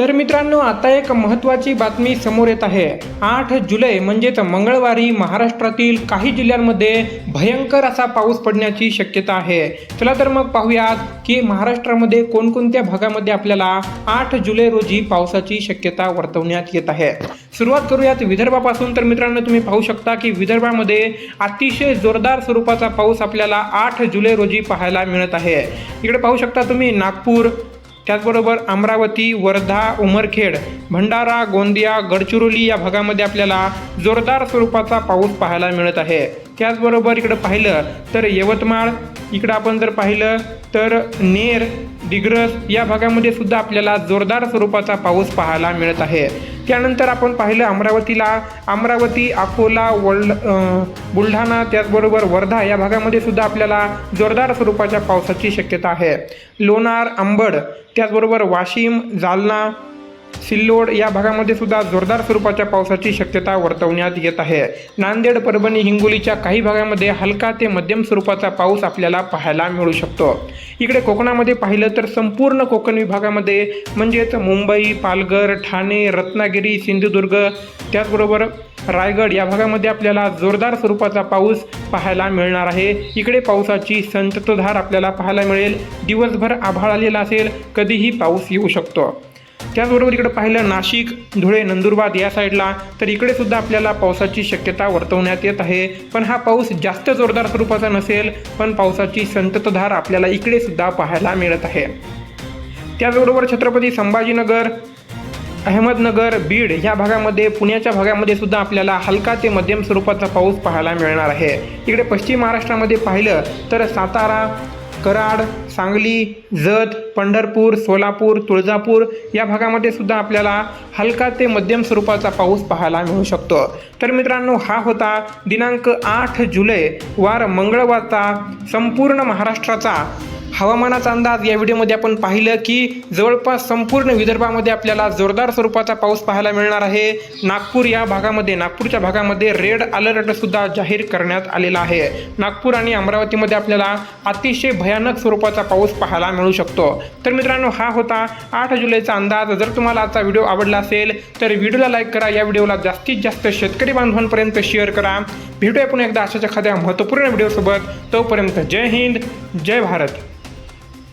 तर मित्रांनो आता एक महत्त्वाची बातमी समोर येत आहे. आठ जुलै म्हणजेच मंगळवारी महाराष्ट्रातील काही जिल्ह्यांमध्ये भयंकर असा पाऊस पडण्याची शक्यता आहे. चला तर मग पाहूयात की महाराष्ट्रामध्ये कोणकोणत्या भागामध्ये आपल्याला आठ जुलै रोजी पावसाची शक्यता वर्तवण्यात येत आहे. सुरुवात करूयात विदर्भापासून. तर मित्रांनो तुम्ही पाहू शकता की विदर्भामध्ये अतिशय जोरदार स्वरूपाचा पाऊस आपल्याला आठ जुलै रोजी पाहायला मिळत आहे. इकडे पाहू शकता तुम्ही नागपूर त्याचबरोबर अमरावती वर्धा उमरखेड भंडारा गोंदिया गडचिरोली या भागामध्ये आपल्याला जोरदार स्वरूपाचा पाऊस पाहायला मिळत आहे. त्याचबरोबर इकडं पाहिलं तर यवतमाळ इकडं आपण जर पाहिलं तर नेर दिग्रस या भागामध्ये सुद्धा आपल्याला जोरदार स्वरूपाचा पाऊस पाहायला मिळत आहे. त्यानंतर आपण पाहिलं अमरावतीला. अमरावती अकोला वल बुलढाणा त्याचबरोबर वर्धा या भागामध्ये सुद्धा आपल्याला जोरदार स्वरूपाच्या पावसाची शक्यता आहे. लोणार अंबड त्याचबरोबर वाशिम जालना सिल्लोड या भागामध्ये सुद्धा जोरदार स्वरूपाच्या पावसाची शक्यता वर्तवण्यात येत आहे. नांदेड परभणी हिंगोलीच्या काही भागामध्ये हलका ते मध्यम स्वरूपाचा पाऊस आपल्याला पाहायला मिळू शकतो. इकडे कोकणामध्ये पाहिलं तर संपूर्ण कोकण विभागामध्ये म्हणजेच मुंबई पालघर ठाणे रत्नागिरी सिंधुदुर्ग त्याचबरोबर रायगड या भागामध्ये आपल्याला जोरदार स्वरूपाचा पाऊस पाहायला मिळणार आहे. इकडे पावसाची संततधार आपल्याला पाहायला मिळेल. दिवसभर आभाळ आलेला असेल कधीही पाऊस येऊ शकतो. त्याचबरोबर इकडे पाहिलं नाशिक धुळे नंदुरबार या साईडला तर इकडे सुद्धा आपल्याला पावसाची शक्यता वर्तवण्यात येत आहे. पण हा पाऊस जास्त जोरदार स्वरूपाचा नसेल पण पावसाची संततधार आपल्याला इकडे सुद्धा पाहायला मिळत आहे. त्याचबरोबर छत्रपती संभाजीनगर अहमदनगर बीड या भागामध्ये पुण्याच्या भागामध्ये सुद्धा आपल्याला हलका ते मध्यम स्वरूपाचा पाऊस पाहायला मिळणार आहे. इकडे पश्चिम महाराष्ट्रामध्ये पाहिलं तर सातारा कराड सांगली जत पंढरपूर सोलापूर तुळजापूर या भागामध्ये सुद्धा आपल्याला हलका ते मध्यम स्वरूपाचा पाऊस पाहायला मिळू शकतो. तर मित्रांनो हा होता दिनांक आठ जुलै वार मंगळवारचा संपूर्ण महाराष्ट्राचा हवामानाचा अंदाज या व्हिडिओमध्ये आपण पाहिलं की जवळपास संपूर्ण विदर्भामध्ये आपल्याला जोरदार स्वरूपाचा पाऊस पाहायला मिळणार आहे. नागपूर या भागामध्ये नागपूरच्या भागामध्ये रेड अलर्टसुद्धा जाहीर करण्यात आलेला आहे. नागपूर आणि अमरावतीमध्ये आपल्याला अतिशय भयानक स्वरूपाचा पाऊस पाहायला मिळू शकतो. तर मित्रांनो हा होता आठ जुलैचा अंदाज. जर तुम्हाला आजचा व्हिडिओ आवडला असेल तर व्हिडिओला लाईक करा. या व्हिडिओला जास्तीत जास्त शेतकरी बांधवांपर्यंत शेअर करा. भेटूया पुन्हा एकदा अशाच एखाद्या महत्त्वपूर्ण व्हिडिओसोबत. तोपर्यंत जय हिंद जय भारत.